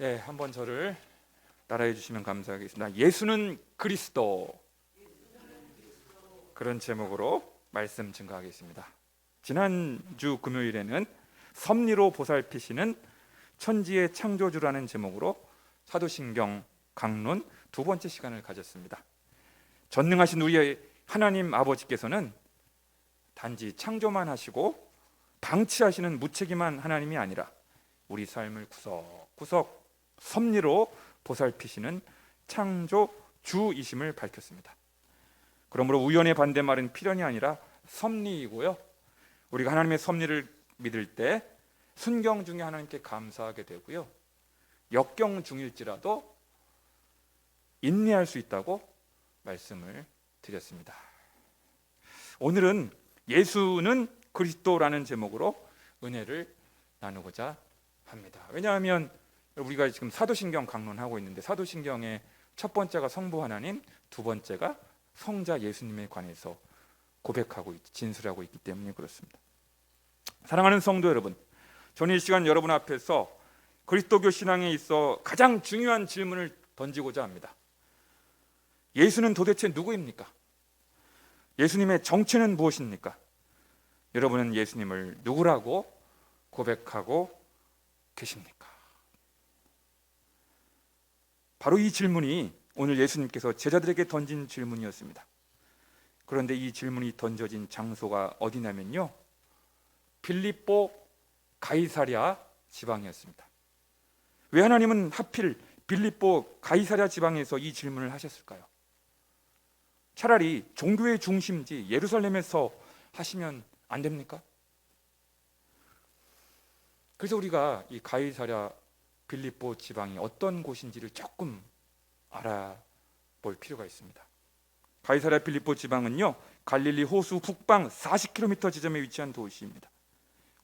예, 한번 저를 따라해 주시면 감사하겠습니다. 예수는 그리스도. 그런 제목으로 말씀 증거하겠습니다. 지난주 금요일에는 섭리로 보살피시는 천지의 창조주라는 제목으로 사도신경 강론 두 번째 시간을 가졌습니다. 전능하신 우리의 하나님 아버지께서는 단지 창조만 하시고 방치하시는 무책임한 하나님이 아니라 우리 삶을 구석구석 섭리로 보살피시는 창조 주이심을 밝혔습니다. 그러므로 우연의 반대말은 필연이 아니라 섭리이고요. 우리가 하나님의 섭리를 믿을 때 순경 중에 하나님께 감사하게 되고요. 역경 중일지라도 인내할 수 있다고 말씀을 드렸습니다. 오늘은 예수는 그리스도라는 제목으로 은혜를 나누고자 합니다. 왜냐하면 우리가 지금 사도신경 강론하고 있는데 사도신경의 첫 번째가 성부 하나님, 두 번째가 성자 예수님에 관해서 고백하고 있, 진술하고 있기 때문에 그렇습니다. 사랑하는 성도 여러분, 저는 이 시간 여러분 앞에서 그리스도교 신앙에 있어 가장 중요한 질문을 던지고자 합니다. 예수는 도대체 누구입니까? 예수님의 정체는 무엇입니까? 여러분은 예수님을 누구라고 고백하고 계십니까? 바로 이 질문이 오늘 예수님께서 제자들에게 던진 질문이었습니다. 그런데 이 질문이 던져진 장소가 어디냐면요. 빌립보 가이사랴 지방이었습니다. 왜 하나님은 하필 빌립보 가이사랴 지방에서 이 질문을 하셨을까요? 차라리 종교의 중심지 예루살렘에서 하시면 안 됩니까? 그래서 우리가 이 가이사랴 빌립보 지방이 어떤 곳인지를 조금 알아볼 필요가 있습니다. 가이사랴 빌립보 지방은요 갈릴리 호수 북방 40km 지점에 위치한 도시입니다.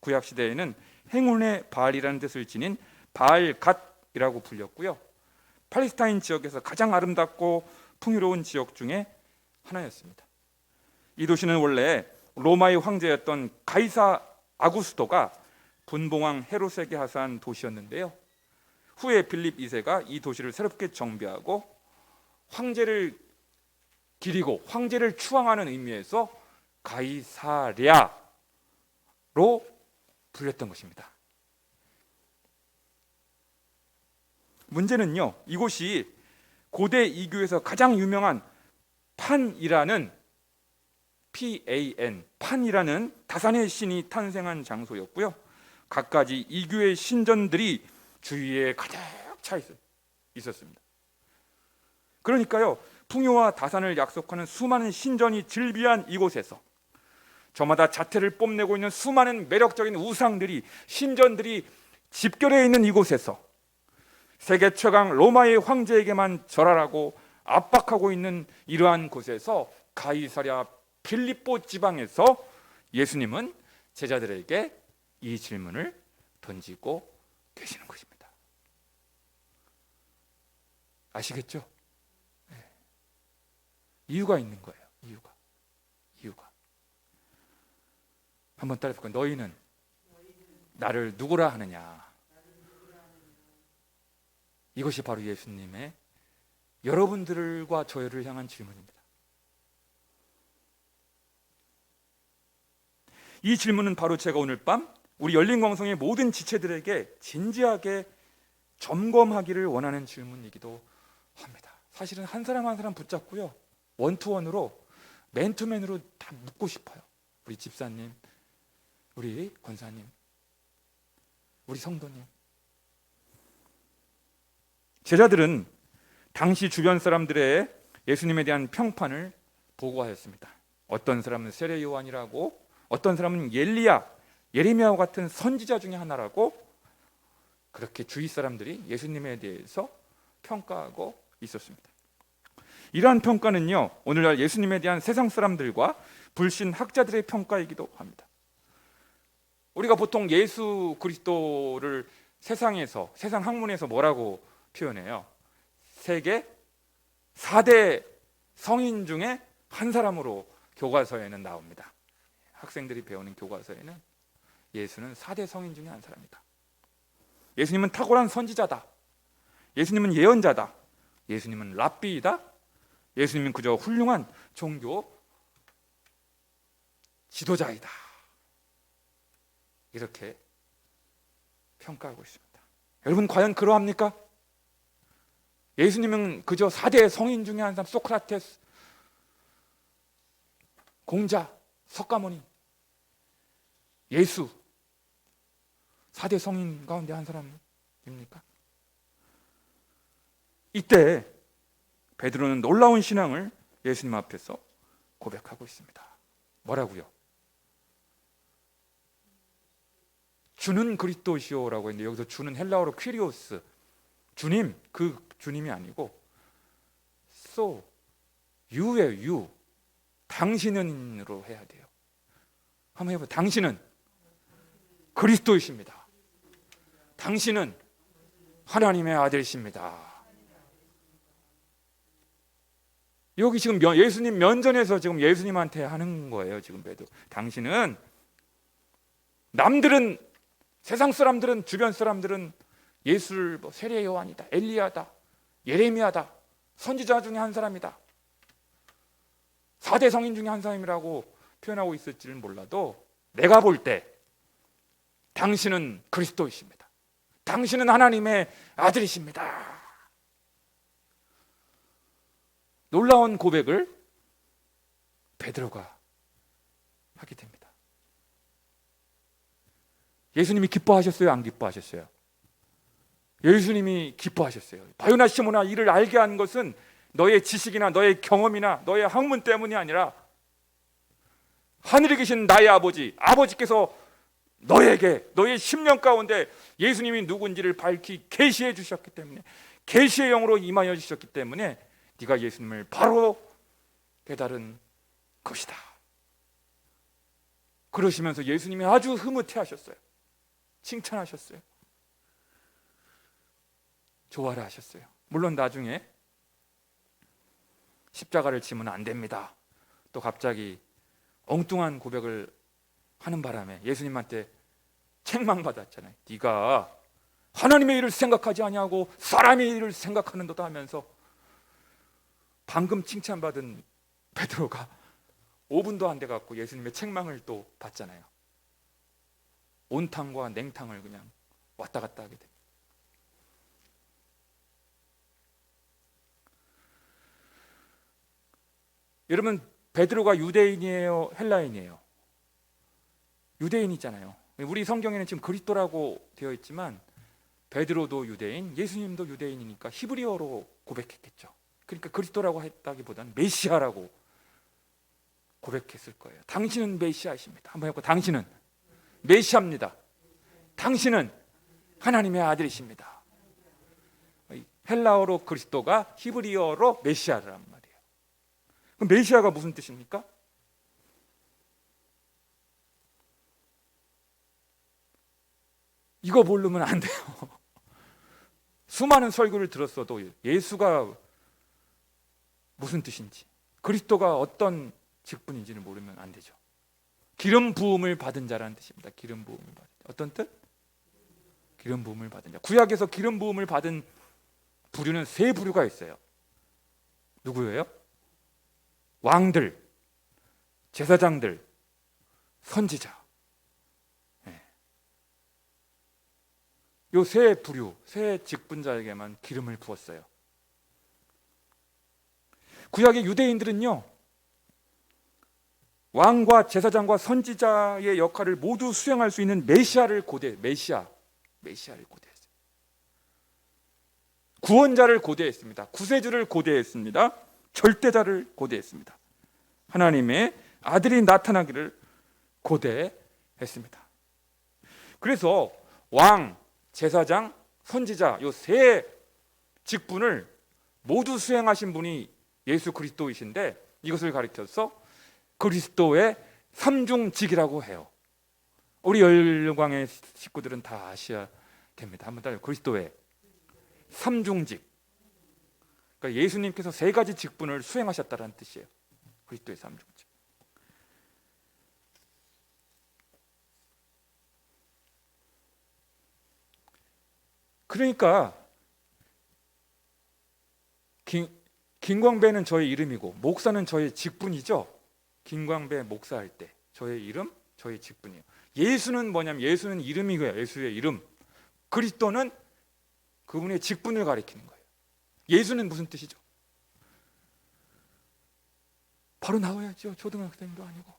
구약 시대에는 행운의 바알이라는 뜻을 지닌 바알갓이라고 불렸고요. 팔레스타인 지역에서 가장 아름답고 풍요로운 지역 중에 하나였습니다. 이 도시는 원래 로마의 황제였던 가이사 아구스토가 분봉왕 헤롯에게 하사한 도시였는데요. 후에 빌립 2세가 이 도시를 새롭게 정비하고 황제를 기리고 황제를 추앙하는 의미에서 가이사랴로 불렸던 것입니다. 문제는요. 이곳이 고대 이교에서 가장 유명한 판이라는 PAN 판이라는 다산의 신이 탄생한 장소였고요. 갖가지 이교의 신전들이 주위에 가득 차 있었습니다. 그러니까요. 풍요와 다산을 약속하는 수많은 신전이 즐비한 이곳에서 저마다 자태를 뽐내고 있는 수많은 매력적인 우상들이 신전들이 집결해 있는 이곳에서 세계 최강 로마의 황제에게만 절하라고 압박하고 있는 이러한 곳에서 가이사랴 필리포 지방에서 예수님은 제자들에게 이 질문을 던지고 계시는 것입니다. 아시겠죠? 네. 이유가 있는 거예요. 이유가. 이유가. 한번 따라해 볼까요? 너희는 나를 누구라 하느냐? 이것이 바로 예수님의 여러분들과 저희를 향한 질문입니다. 이 질문은 바로 제가 오늘 밤 우리 열린 광성의 모든 지체들에게 진지하게 점검하기를 원하는 질문이기도 합니다. 사실은 한 사람 한 사람 붙잡고요. 원투원으로 맨투맨으로 다 묻고 싶어요. 우리 집사님, 우리 권사님, 우리 성도님. 제자들은 당시 주변 사람들의 예수님에 대한 평판을 보고하였습니다. 어떤 사람은 세례 요한이라고, 어떤 사람은 엘리야, 예레미야와 같은 선지자 중에 하나라고 그렇게 주위 사람들이 예수님에 대해서 평가하고 있었습니다. 이러한 평가는요, 오늘날 예수님에 대한 세상 사람들과 불신 학자들의 평가이기도 합니다. 우리가 보통 예수 그리스도를 세상에서 세상 학문에서 뭐라고 표현해요? 세계 4대 성인 중에 한 사람으로 교과서에는 나옵니다. 학생들이 배우는 교과서에는 예수는 4대 성인 중에 한 사람이다. 예수님은 탁월한 선지자다. 예수님은 예언자다. 예수님은 랍비이다. 예수님은 그저 훌륭한 종교 지도자이다. 이렇게 평가하고 있습니다. 여러분 과연 그러합니까? 예수님은 그저 4대 성인 중에 한 사람 소크라테스 공자 석가모니 예수 4대 성인 가운데 한 사람입니까? 이때 베드로는 놀라운 신앙을 예수님 앞에서 고백하고 있습니다. 뭐라고요? 주는 그리스도시오라고 했는데 여기서 주는 헬라어로 퀴리오스 주님 그 주님이 아니고 so you의 you 당신은으로 해야 돼요. 한번 해봐. 당신은 그리스도이십니다. 당신은 하나님의 아들이십니다. 여기 지금 면- 예수님 면전에서 지금 예수님한테 하는 거예요. 지금 배도 당신은 남들은 세상 사람들은 주변 사람들은 예수를 뭐 세례 요한이다, 엘리야다, 예레미야다, 선지자 중에 한 사람이다. 4대 성인 중에 한 사람이라고 표현하고 있을지는 몰라도 내가 볼 때 당신은 그리스도이십니다. 당신은 하나님의 아들이십니다. 놀라운 고백을 베드로가 하게 됩니다. 예수님이 기뻐하셨어요? 안 기뻐하셨어요? 예수님이 기뻐하셨어요. 바요나 시모나 이를 알게 한 것은 너의 지식이나 너의 경험이나 너의 학문 때문이 아니라 하늘에 계신 나의 아버지, 아버지께서 너에게 너의 심령 가운데 예수님이 누군지를 밝히 계시해 주셨기 때문에 계시의 영으로 임하여 주셨기 때문에 네가 예수님을 바로 깨달은 것이다. 그러시면서 예수님이 아주 흐뭇해하셨어요. 칭찬하셨어요. 좋아라 하셨어요. 물론 나중에 십자가를 지면 안 됩니다. 또 갑자기 엉뚱한 고백을 하는 바람에 예수님한테 책망받았잖아요. 네가 하나님의 일을 생각하지 아니하고 사람의 일을 생각하는도다 하면서 방금 칭찬받은 베드로가 5분도 안 돼 갖고 예수님의 책망을 또 받잖아요. 온탕과 냉탕을 그냥 왔다 갔다 하게 됩니다. 여러분 베드로가 유대인이에요, 헬라인이에요? 유대인이잖아요. 우리 성경에는 지금 그리스도라고 되어 있지만 베드로도 유대인, 예수님도 유대인이니까 히브리어로 고백했겠죠. 그러니까 그리스도라고 했다기보다는 메시아라고 고백했을 거예요. 당신은 메시아이십니다. 한번 해보 당신은 메시아입니다. 당신은 하나님의 아들이십니다. 헬라어로 그리스도가 히브리어로 메시아란 말이에요. 그럼 메시아가 무슨 뜻입니까? 이거 모르면 안 돼요. 수많은 설교를 들었어도 예수가 무슨 뜻인지, 그리스도가 어떤 직분인지를 모르면 안 되죠. 기름 부음을 받은 자라는 뜻입니다. 기름 부음을 받은 자. 어떤 뜻? 기름 부음을 받은 자. 구약에서 기름 부음을 받은 부류는 세 부류가 있어요. 누구예요? 왕들, 제사장들, 선지자. 요세 부류, 세 직분자에게만 기름을 부었어요. 구약의 유대인들은요, 왕과 제사장과 선지자의 역할을 모두 수행할 수 있는 메시아를 고대, 메시아, 메시아를 고대했어요. 구원자를 고대했습니다. 구세주를 고대했습니다. 절대자를 고대했습니다. 하나님의 아들이 나타나기를 고대했습니다. 그래서 왕, 제사장, 선지자 요 세 직분을 모두 수행하신 분이 예수 그리스도이신데 이것을 가리켜서 그리스도의 삼중직이라고 해요. 우리 열광의 식구들은 다 아셔야 됩니다. 한번 따라 그리스도의 삼중직. 그러니까 예수님께서 세 가지 직분을 수행하셨다는 뜻이에요. 그리스도의 삼중직. 그러니까 김, 김광배는 저의 이름이고 목사는 저의 직분이죠. 김광배 목사할 때 저의 이름, 저의 직분이요. 예수는 뭐냐면 예수는 이름이고요. 예수의 이름. 그리스도는 그분의 직분을 가리키는 거예요. 예수는 무슨 뜻이죠? 바로 나와야죠. 초등학생도 아니고.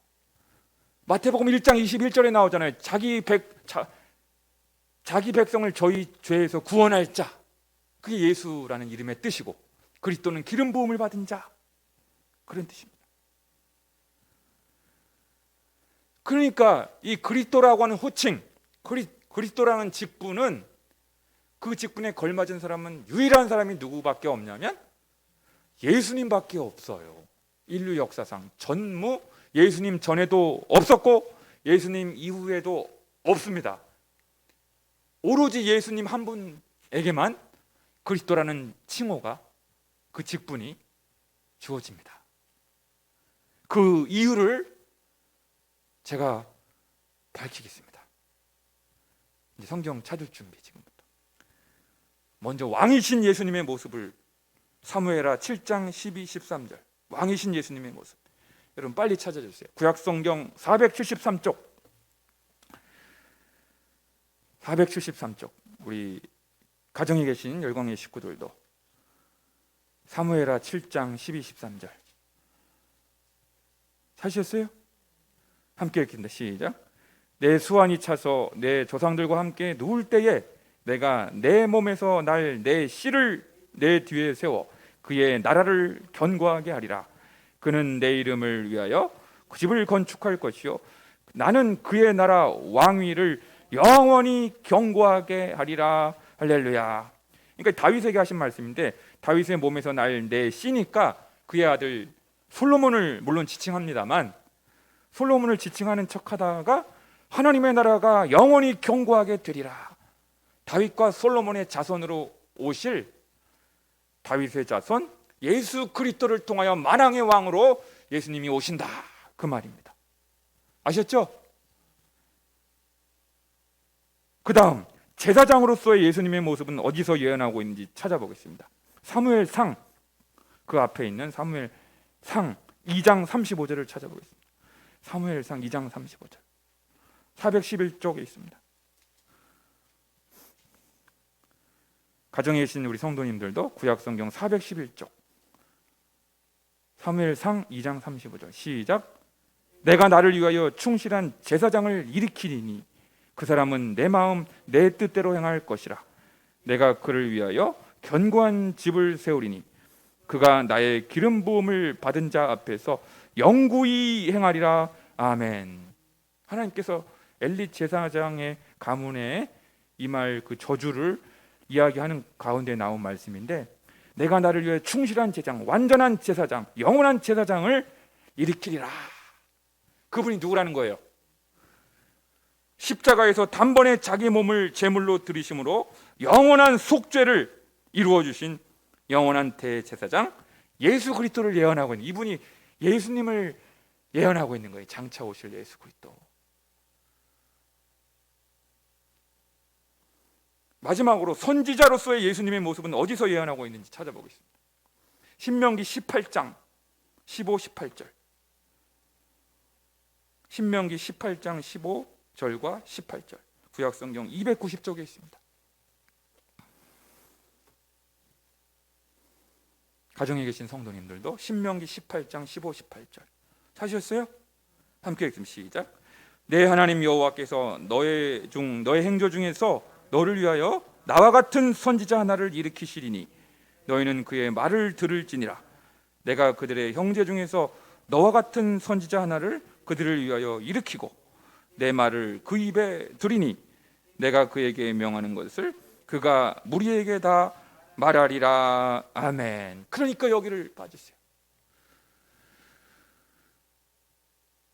마태복음 1장 21절에 나오잖아요. 자기 백 자, 자기 백성을 저희 죄에서 구원할 자. 그게 예수라는 이름의 뜻이고 그리스도는 기름 부음을 받은 자. 그런 뜻입니다. 그러니까 이 그리스도라고 하는 호칭, 그리, 그리스도라는 직분은 그 직분에 걸맞은 사람은 유일한 사람이 누구밖에 없냐면 예수님밖에 없어요. 인류 역사상 전무 예수님 전에도 없었고 예수님 이후에도 없습니다. 오로지 예수님 한 분에게만 그리스도라는 칭호가 그 직분이 주어집니다. 그 이유를 제가 밝히겠습니다. 이제 성경 찾을 준비 지금부터. 먼저 왕이신 예수님의 모습을 사무엘하 7장 12, 13절 왕이신 예수님의 모습 여러분 빨리 찾아주세요. 구약 성경 473쪽 473쪽 우리 가정에 계신 열광의 식구들도 사무엘하 7장 12, 13절 찾으셨어요? 함께 읽겠습니다. 시작. 내 수완이 차서 내 조상들과 함께 누울 때에 내가 내 몸에서 날 내 씨를 내 뒤에 세워 그의 나라를 견고하게 하리라. 그는 내 이름을 위하여 그 집을 건축할 것이요 나는 그의 나라 왕위를 영원히 견고하게 하리라. 할렐루야. 그러니까 다윗에게 하신 말씀인데 다윗의 몸에서 날 내 씨니까 그의 아들 솔로몬을 물론 지칭합니다만 솔로몬을 지칭하는 척하다가 하나님의 나라가 영원히 견고하게 되리라. 다윗과 솔로몬의 자손으로 오실 다윗의 자손 예수 그리스도를 통하여 만왕의 왕으로 예수님이 오신다. 그 말입니다. 아셨죠? 그다음 제사장으로서의 예수님의 모습은 어디서 예언하고 있는지 찾아보겠습니다. 사무엘상 그 앞에 있는 사무엘상 2장 35절을 찾아보겠습니다. 사무엘상 2장 35절. 411쪽에 있습니다. 가정에 계신 우리 성도님들도 구약 성경 411쪽. 사무엘상 2장 35절. 시작. 내가 나를 위하여 충실한 제사장을 일으키리니 그 사람은 내 마음 내 뜻대로 행할 것이라. 내가 그를 위하여 견고한 집을 세우리니 그가 나의 기름 부음을 받은 자 앞에서 영구히 행하리라. 아멘. 하나님께서 엘리 제사장의 가문에 이 말 그 저주를 이야기하는 가운데 나온 말씀인데 내가 나를 위해 충실한 제장, 완전한 제사장, 영원한 제사장을 일으키리라. 그분이 누구라는 거예요? 십자가에서 단번에 자기 몸을 제물로 드리심으로 영원한 속죄를 이루어 주신 영원한 대제사장 예수 그리스도를 예언하고 있는 이분이 예수님을 예언하고 있는 거예요. 장차 오실 예수 그리스도. 마지막으로 선지자로서의 예수님의 모습은 어디서 예언하고 있는지 찾아보겠습니다. 신명기 18장 15, 18절. 신명기 18장 15 절과 18절. 구약 성경 290쪽에 있습니다. 가정에 계신 성도님들도 신명기 18장 15, 18절. 찾으셨어요? 함께 읽습니다. 시작. 내 하나님 여호와께서 너의 중 너의 행조 중에서 너를 위하여 나와 같은 선지자 하나를 일으키시리니 너희는 그의 말을 들을지니라. 내가 그들의 형제 중에서 너와 같은 선지자 하나를 그들을 위하여 일으키고 내 말을 그 입에 들이니 내가 그에게 명하는 것을 그가 무리에게 다 말하리라. 아멘. 그러니까 여기를 봐주세요.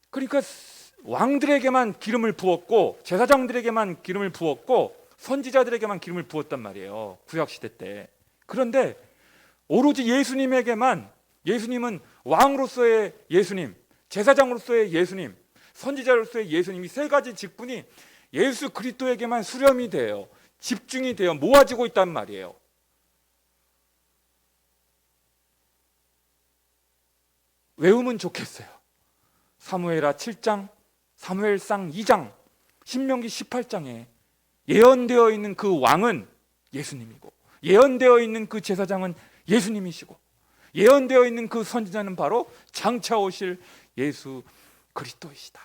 그러니까 왕들에게만 기름을 부었고 제사장들에게만 기름을 부었고 선지자들에게만 기름을 부었단 말이에요. 구약 시대 때. 그런데 오로지 예수님에게만 예수님은 왕으로서의 예수님, 제사장으로서의 예수님, 선지자로서의 예수님이 세 가지 직분이 예수 그리스도에게만 수렴이 돼요. 집중이 되어 모아지고 있단 말이에요. 외우면 좋겠어요. 사무엘하 7장, 사무엘상 2장, 신명기 18장에 예언되어 있는 그 왕은 예수님이고 예언되어 있는 그 제사장은 예수님이시고 예언되어 있는 그 선지자는 바로 장차 오실 예수 그리스도이시다.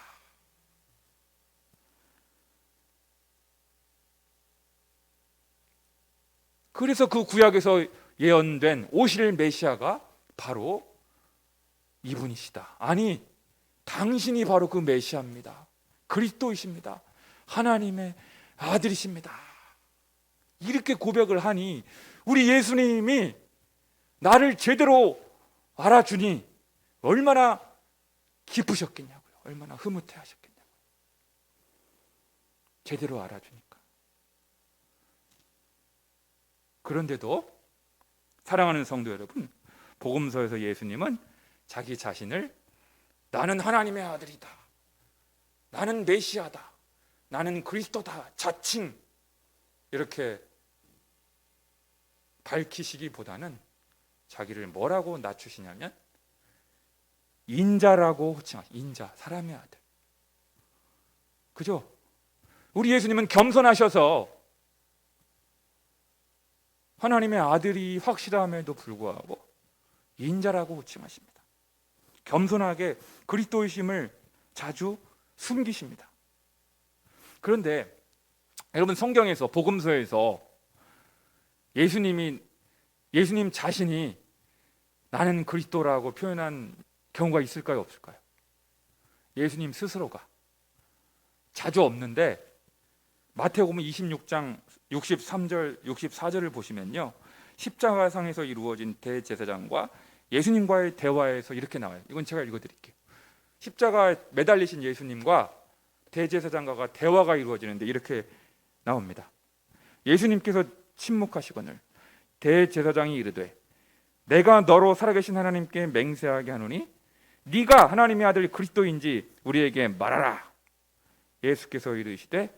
그래서 그 구약에서 예언된 오실 메시아가 바로 이분이시다. 아니, 당신이 바로 그 메시아입니다. 그리스도이십니다. 하나님의 아들이십니다. 이렇게 고백을 하니 우리 예수님이 나를 제대로 알아주니 얼마나 기쁘셨겠냐고요. 얼마나 흐뭇해 하셨겠냐고요. 제대로 알아주니까. 그런데도 사랑하는 성도 여러분, 복음서에서 예수님은 자기 자신을 나는 하나님의 아들이다. 나는 메시아다. 나는 그리스도다. 자칭 이렇게 밝히시기보다는 자기를 뭐라고 낮추시냐면 인자라고 호칭하시 인자 사람의 아들. 그죠? 우리 예수님은 겸손하셔서 하나님의 아들이 확실함에도 불구하고 인자라고 호칭하십니다. 겸손하게 그리스도의심을 자주 숨기십니다. 그런데 여러분 성경에서 복음서에서 예수님이 예수님 자신이 나는 그리스도라고 표현한 경우가 있을까요, 없을까요? 예수님 스스로가 자주 없는데 마태복음 26장 63절 64절을 보시면요. 십자가상에서 이루어진 대제사장과 예수님과의 대화에서 이렇게 나와요. 이건 제가 읽어 드릴게요. 십자가에 매달리신 예수님과 대제사장과가 대화가 이루어지는데 이렇게 나옵니다. 예수님께서 침묵하시거늘 대제사장이 이르되 내가 너로 살아계신 하나님께 맹세하게 하노니 네가 하나님의 아들 그리스도인지 우리에게 말하라. 예수께서 이르시되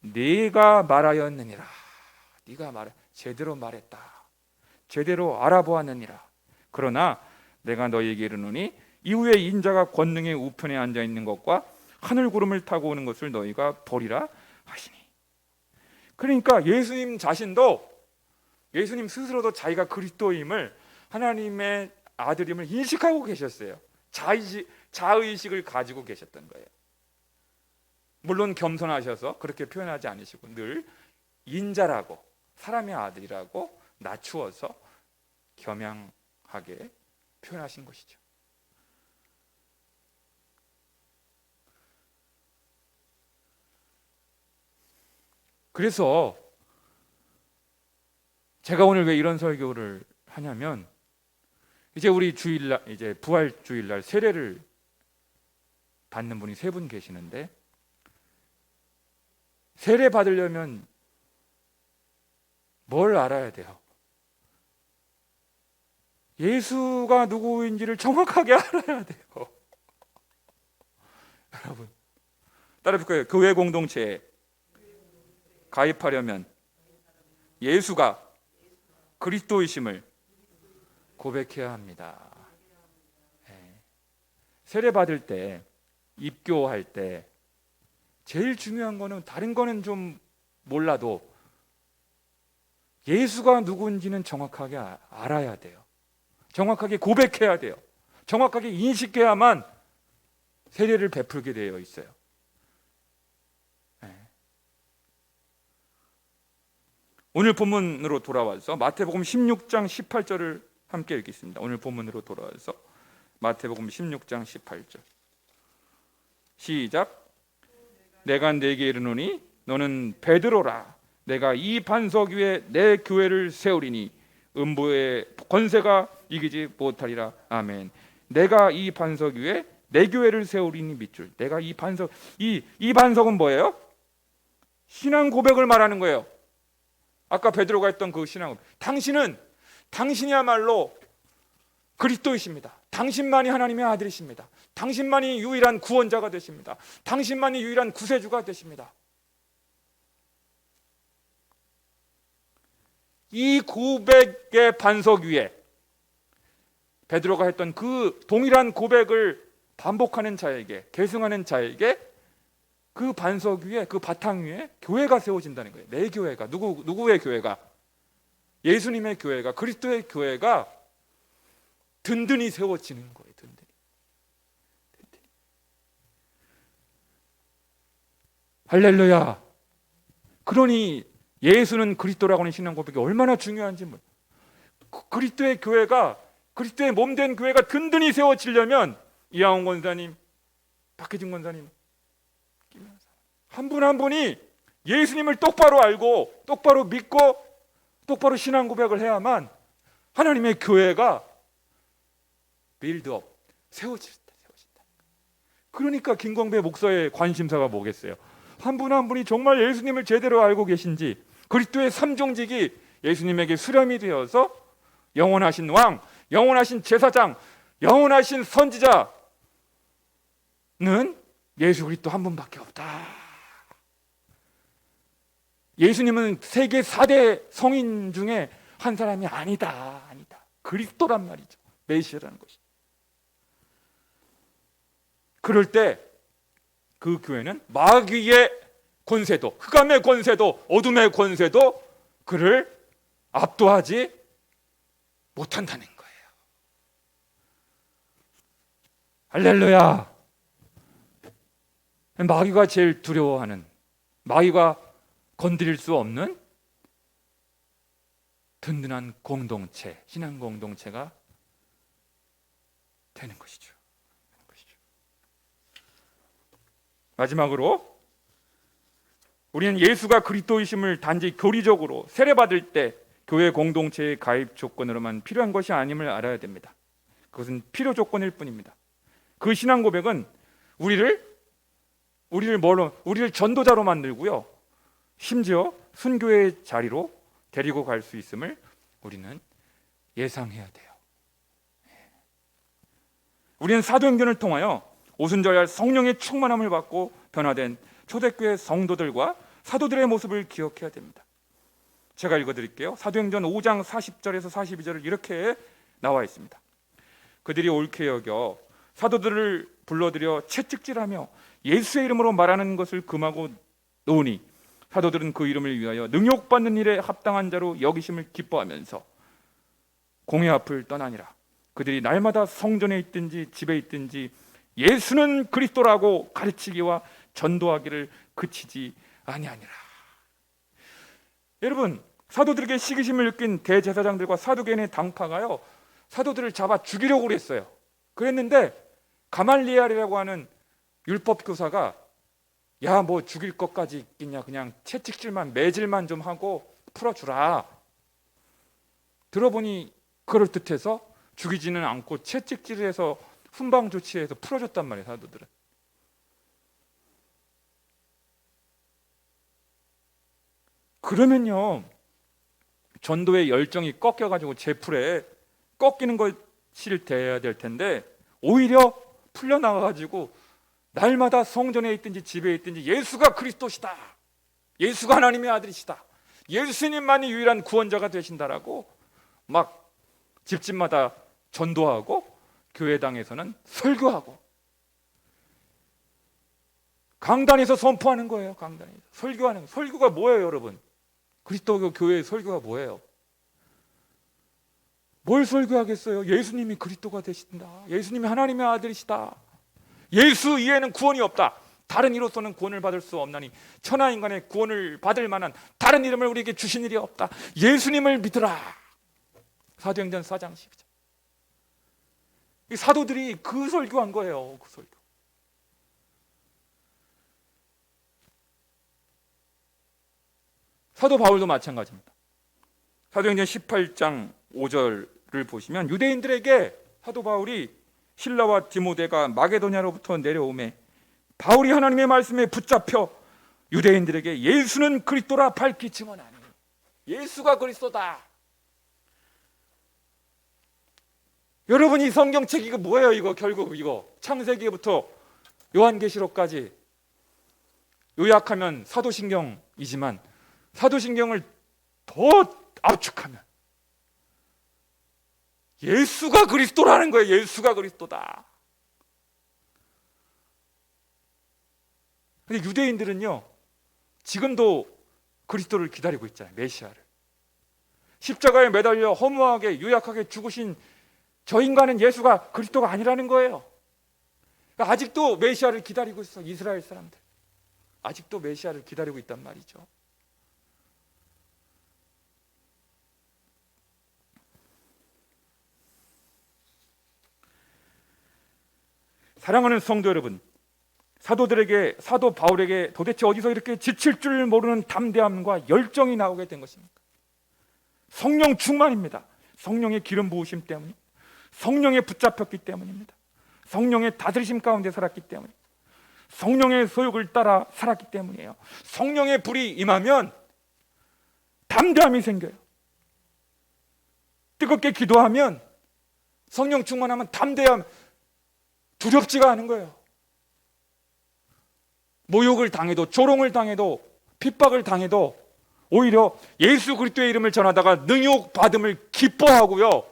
네가 말하였느니라. 네가 말 제대로 말했다. 제대로 알아보았느니라. 그러나 내가 너희에게 이르노니 이후에 인자가 권능의 우편에 앉아 있는 것과 하늘 구름을 타고 오는 것을 너희가 보리라 하시니. 그러니까 예수님 자신도 예수님 스스로도 자기가 그리스도임을 하나님의 아들임을 인식하고 계셨어요. 자의식, 자의식을 가지고 계셨던 거예요. 물론 겸손하셔서 그렇게 표현하지 않으시고 늘 인자라고 사람의 아들이라고 낮추어서 겸양하게 표현하신 것이죠. 그래서 제가 오늘 왜 이런 설교를 하냐면 이제 우리 주일날 이제 부활 주일날 세례를 받는 분이 세 분 계시는데 세례 받으려면 뭘 알아야 돼요? 예수가 누구인지를 정확하게 알아야 돼요. 여러분 따라볼 거예요. 교회 공동체에 가입하려면 예수가 그리스도이심을 고백해야 합니다. 네. 세례 받을 때, 입교할 때 제일 중요한 거는 다른 거는 좀 몰라도 예수가 누구인지는 정확하게 아- 알아야 돼요. 정확하게 고백해야 돼요. 정확하게 인식해야만 세례를 베풀게 되어 있어요. 네. 오늘 본문으로 돌아와서 마태복음 16장 18절을 함께 읽겠습니다. 오늘 본문으로 돌아와서 마태복음 16장 18절. 시작. 내가 네게 이르노니 너는 베드로라. 내가 이 반석 위에 내 교회를 세우리니 음부의 권세가 이기지 못하리라. 아멘. 내가 이 반석 위에 내 교회를 세우리니 밑줄. 내가 이 반석 이 이 반석은 뭐예요? 신앙 고백을 말하는 거예요. 아까 베드로가 했던 그 신앙. 당신은 당신이야말로 그리스도이십니다. 당신만이 하나님의 아들이십니다. 당신만이 유일한 구원자가 되십니다. 당신만이 유일한 구세주가 되십니다. 이 고백의 반석 위에 베드로가 했던 그 동일한 고백을 반복하는 자에게 계승하는 자에게 그 반석 위에 그 바탕 위에 교회가 세워진다는 거예요. 내 교회가 누구 누구의 교회가 예수님의 교회가 그리스도의 교회가 든든히 세워지는 거예요. 든든히. 든든히. 할렐루야. 그러니 예수는 그리스도라고 하는 신앙 고백이 얼마나 중요한지 몰. 그- 그리스도의 교회가 그리스도의 몸 된 교회가 든든히 세워지려면 이하원 권사님, 박혜진 권사님 한 분한 분이 예수님을 똑바로 알고 똑바로 믿고 똑바로 신앙 고백을 해야만 하나님의 교회가 빌드업 세워진다. 세워진다. 그러니까 김광배 목사의 관심사가 뭐겠어요? 한분한 분이 정말 예수님을 제대로 알고 계신지 그리스도의 삼종직이 예수님에게 수렴이 되어서 영원하신 왕, 영원하신 제사장, 영원하신 선지자는 예수 그리스도 한 분밖에 없다. 예수님은 세계 4대 성인 중에 한 사람이 아니다. 아니다. 그리스도란 말이죠. 메시아라는 것이. 그럴 때 그 교회는 마귀의 권세도, 흑암의 권세도, 어둠의 권세도 그를 압도하지 못한다는 거예요. 할렐루야. 마귀가 제일 두려워하는 마귀가 건드릴 수 없는 든든한 공동체, 신앙 공동체가 되는 것이죠. 마지막으로 우리는 예수가 그리스도이심을 단지 교리적으로 세례받을 때 교회 공동체의 가입 조건으로만 필요한 것이 아님을 알아야 됩니다. 그것은 필요 조건일 뿐입니다. 그 신앙 고백은 우리를 우리를 뭐로 우리를 전도자로 만들고요. 심지어 순교의 자리로 데리고 갈 수 있음을 우리는 예상해야 돼요. 우리는 사도행전을 통하여 오순절날 성령의 충만함을 받고 변화된 초대교회 성도들과 사도들의 모습을 기억해야 됩니다. 제가 읽어드릴게요. 사도행전 5장 40절에서 42절을 이렇게 나와 있습니다. 그들이 옳게 여겨 사도들을 불러들여 채찍질하며 예수의 이름으로 말하는 것을 금하고 놓으니 사도들은 그 이름을 위하여 능욕받는 일에 합당한 자로 여기심을 기뻐하면서 공회 앞을 떠나니라. 그들이 날마다 성전에 있든지 집에 있든지 예수는 그리스도라고 가르치기와 전도하기를 그치지 아니하니라. 여러분 사도들에게 시기심을 느낀 대제사장들과 사두개인의 당파가요 사도들을 잡아 죽이려고 그랬어요. 그랬는데 가말리알이라고 하는 율법 교사가 야 뭐 죽일 것까지 있겠냐 그냥 채찍질만 매질만 좀 하고 풀어주라. 들어보니 그럴 듯해서 죽이지는 않고 채찍질해서 훈방 조치해서 풀어줬단 말이에요 사도들은. 그러면요 전도의 열정이 꺾여가지고 제풀에 꺾이는 것이 돼야 될 텐데 오히려 풀려 나가가지고 날마다 성전에 있든지 집에 있든지 예수가 그리스도시다. 예수가 하나님의 아들이시다. 예수님만이 유일한 구원자가 되신다라고 막 집집마다 전도하고 교회당에서는 설교하고 강단에서 선포하는 거예요. 강단에서 설교하는 거. 설교가 뭐예요, 여러분? 그리스도 교회의 설교가 뭐예요? 뭘 설교하겠어요? 예수님이 그리스도가 되신다. 예수님이 하나님의 아들이시다. 예수 이외에는 구원이 없다. 다른 이로서는 구원을 받을 수 없나니 천하 인간의 구원을 받을 만한 다른 이름을 우리에게 주신 일이 없다. 예수님을 믿으라. 사도행전 4장 12절. 이 사도들이 그 설교한 거예요. 그 설교. 사도 바울도 마찬가지입니다. 사도행전 18장 5절을 보시면 유대인들에게 사도 바울이 신라와 디모데가 마게도냐로부터 내려오매 바울이 하나님의 말씀에 붙잡혀 유대인들에게 예수는 그리스도라 밝히 증언하니. 예수가 그리스도다. 여러분 이 성경책 이거 뭐예요 이거? 결국 이거. 창세기부터 요한계시록까지. 요약하면 사도신경이지만 사도신경을 더 압축하면 예수가 그리스도라는 거예요. 예수가 그리스도다. 근데 유대인들은요, 지금도 그리스도를 기다리고 있잖아요. 메시아를. 십자가에 매달려 허무하게 유약하게 죽으신 저 인간은 예수가 그리스도가 아니라는 거예요. 그러니까 아직도 메시아를 기다리고 있어 이스라엘 사람들. 아직도 메시아를 기다리고 있단 말이죠. 사랑하는 성도 여러분, 사도들에게 사도 바울에게 도대체 어디서 이렇게 지칠 줄 모르는 담대함과 열정이 나오게 된 것입니까? 성령 충만입니다. 성령의 기름 부으심 때문에 성령에 붙잡혔기 때문입니다. 성령의 다스리심 가운데 살았기 때문에 성령의 소욕을 따라 살았기 때문이에요. 성령의 불이 임하면 담대함이 생겨요. 뜨겁게 기도하면 성령 충만하면 담대함 두렵지가 않은 거예요. 모욕을 당해도 조롱을 당해도 핍박을 당해도 오히려 예수 그리스도의 이름을 전하다가 능욕 받음을 기뻐하고요.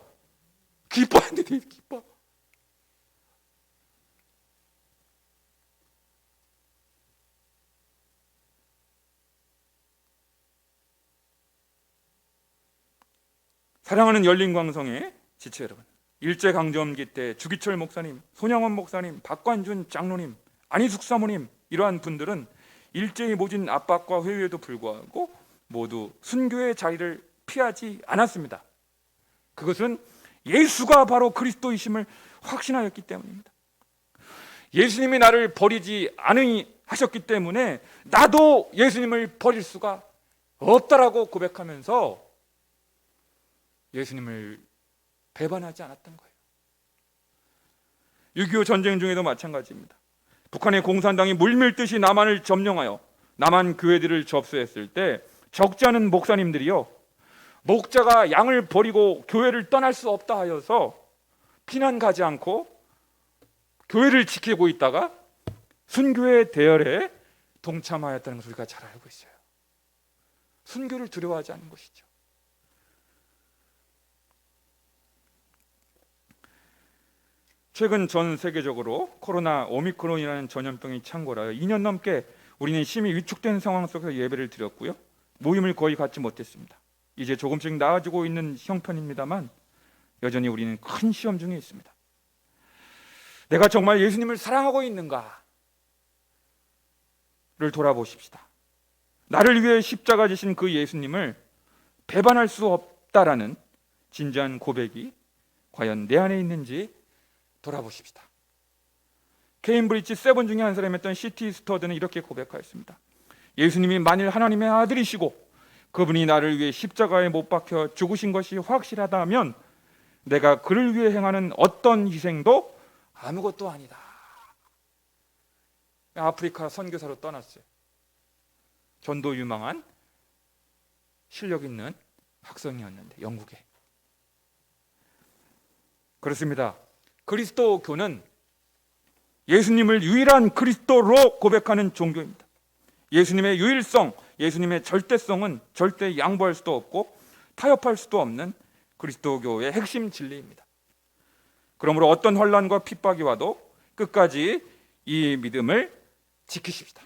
기뻐하는데 기뻐. 사랑하는 열린 광성의 지체 여러분. 일제 강점기 때 주기철 목사님, 손양원 목사님, 박관준 장로님, 안희숙 사모님 이러한 분들은 일제히 모진 압박과 회유에도 불구하고 모두 순교의 자리를 피하지 않았습니다. 그것은 예수가 바로 그리스도이심을 확신하였기 때문입니다. 예수님이 나를 버리지 않으니 하셨기 때문에 나도 예수님을 버릴 수가 없다라고 고백하면서 예수님을 배반하지 않았던 거예요. 6.25 전쟁 중에도 마찬가지입니다. 북한의 공산당이 물밀듯이 남한을 점령하여 남한 교회들을 접수했을 때 적지 않은 목사님들이요. 목자가 양을 버리고 교회를 떠날 수 없다 하여서 피난 가지 않고 교회를 지키고 있다가 순교의 대열에 동참하였다는 것을 우리가 잘 알고 있어요. 순교를 두려워하지 않는 것이죠. 최근 전 세계적으로 코로나 오미크론이라는 전염병이 창궐하여 2년 넘게 우리는 심히 위축된 상황 속에서 예배를 드렸고요. 모임을 거의 갖지 못했습니다. 이제 조금씩 나아지고 있는 형편입니다만 여전히 우리는 큰 시험 중에 있습니다. 내가 정말 예수님을 사랑하고 있는가를 돌아보십시다. 나를 위해 십자가 지신 그 예수님을 배반할 수 없다라는 진지한 고백이 과연 내 안에 있는지 돌아보십시다. 케임브리지 세븐 중에 한 사람이었던 시티 스터드는 이렇게 고백하였습니다. 예수님이 만일 하나님의 아들이시고 그분이 나를 위해 십자가에 못 박혀 죽으신 것이 확실하다면 내가 그를 위해 행하는 어떤 희생도 아무것도 아니다. 아프리카 선교사로 떠났어요. 전도 유망한 실력 있는 학생이었는데 영국에 그렇습니다. 그리스도교는 예수님을 유일한 그리스도로 고백하는 종교입니다. 예수님의 유일성, 예수님의 절대성은 절대 양보할 수도 없고 타협할 수도 없는 그리스도교의 핵심 진리입니다. 그러므로 어떤 환란과 핍박이 와도 끝까지 이 믿음을 지키십시다.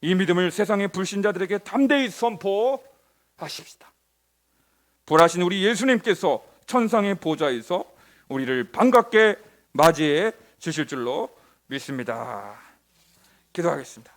이 믿음을 세상의 불신자들에게 담대히 선포하십시다. 불하신 우리 예수님께서 천상의 보좌에서 우리를 반갑게 맞이해 주실 줄로 믿습니다. 기도하겠습니다.